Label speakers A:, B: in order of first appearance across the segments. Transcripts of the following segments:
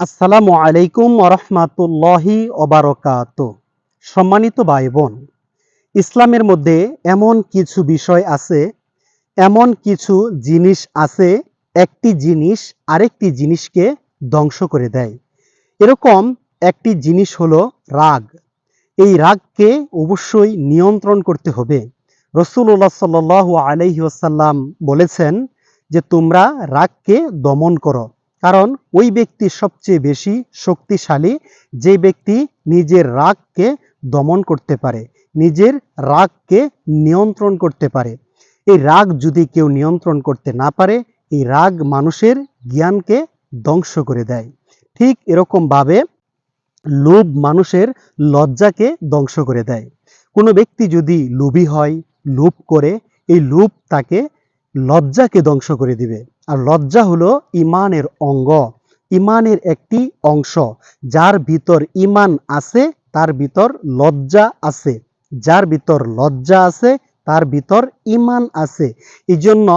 A: আসসালামু আলাইকুম ওরহমাতুল্লাহি অবারকাত সম্মানিত ভাই বোন ইসলামের মধ্যে এমন কিছু বিষয় আছে, এমন কিছু জিনিস আছে, একটি জিনিস আরেকটি জিনিসকে ধ্বংস করে দেয়। এরকম একটি জিনিস হলো রাগ। এই রাগকে অবশ্যই নিয়ন্ত্রণ করতে হবে। রসুল্লাহ সাল আলাইহি আসাল্লাম বলেছেন যে, তোমরা রাগকে দমন করো। কারণ ওই ব্যক্তি সবচেয়ে বেশি শক্তিশালী, যে ব্যক্তি নিজের রাগকে দমন করতে পারে, নিজের রাগকে নিয়ন্ত্রণ করতে পারে। এই রাগ যদি কেউ নিয়ন্ত্রণ করতে না পারে, এই রাগ মানুষের জ্ঞানকে ধ্বংস করে দেয়। ঠিক এরকমভাবে লোভ মানুষের লজ্জাকে ধ্বংস করে দেয়। কোনো ব্যক্তি যদি লোভী হয়, লোভ করে, এই লোভ তাকে লজ্জাকে ধ্বংস করে দিবে। আর লজ্জা হলো ইমানের অঙ্গ। ইমানের একটি অংশ, যার ভিতর ইমান আছে, তার ভিতর লজ্জা আছে। যার ভিতর লজ্জা আছে, তার ভিতর ইমান আছে। এই জন্য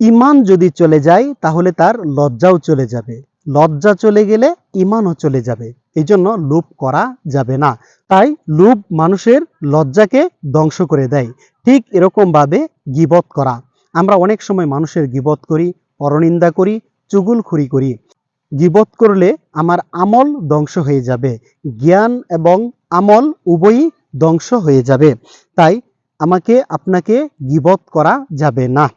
A: ইমান যদি চলে যায়, তাহলে তার লজ্জাও চলে যাবে। লজ্জা চলে গেলে ইমানও চলে যাবে। এই জন্য লোভ করা যাবে না। তাই লোভ মানুষের লজ্জাকে ধ্বংস করে দেয়। ঠিক এরকমভাবে গিবত করা। আমরা অনেক সময় মানুষের গিবত করি, পরনিন্দা করি, চুগুলখুরি করি। গিবত করলে আমার আমল ধ্বংস হয়ে যাবে, জ্ঞান এবং আমল উভয়ই ধ্বংস হয়ে যাবে। তাই আমাকে, আপনাকে গিবত করা যাবে না।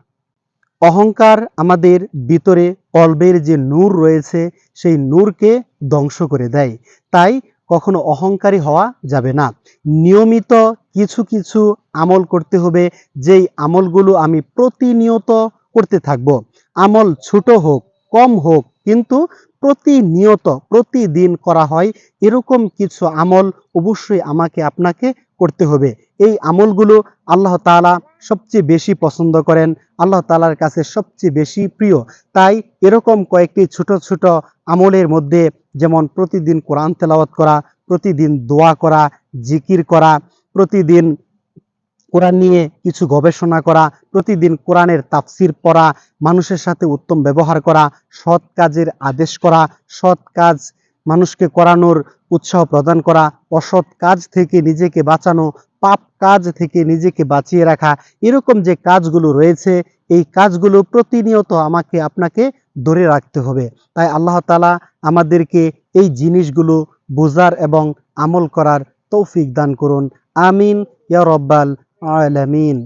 A: অহংকার আমাদের ভিতরে কলবের যে নূর রয়েছে, সেই নূরকে ধ্বংস করে দেয়। তাই কখনো অহংকারী হওয়া যাবে না। নিয়মিত কিছু কিছু আমল করতে হবে, যেই আমলগুলো আমি প্রতিনিয়ত করতে থাকব। আমল ছোট হোক, কম হোক, কিন্তু প্রতিনিয়ত, প্রতিদিন করা হয়, এরকম কিছু আমল অবশ্যই আমাকে, আপনাকে করতে হবে। এই আমলগুলো আল্লাহ তালা সবচেয়ে বেশি পছন্দ করেন, আল্লাহ তালার কাছে সবচেয়ে বেশি প্রিয়। তাই এরকম কয়েকটি ছোট ছোট আমলের মধ্যে, যেমন প্রতিদিন কোরআন তেলাওয়াত করা, প্রতিদিন দোয়া করা, জিকির করা প্রতিদিন কোরআন নিয়ে কিছু গবেষণা করা, প্রতিদিন কোরআনের তাফসির পড়া, মানুষের সাথে উত্তম ব্যবহার করা, সৎ কাজের আদেশ করা, সৎ কাজ মানুষকে করানোর উৎসাহ প্রদান করা, অসৎ কাজ থেকে নিজেকে বাঁচানো, পাপ কাজ থেকে নিজেকে বাঁচিয়ে রাখা, এরকম যে কাজগুলো রয়েছে, এই কাজগুলো প্রতিনিয়ত আমাকে আপনাকে ধরে রাখতে হবে। তাই আল্লাহ তালা আমাদেরকে এই জিনিসগুলো বোঝার এবং আমল করার তৌফিক দান করুন আমিন ইয়া রব্বাল আলামিন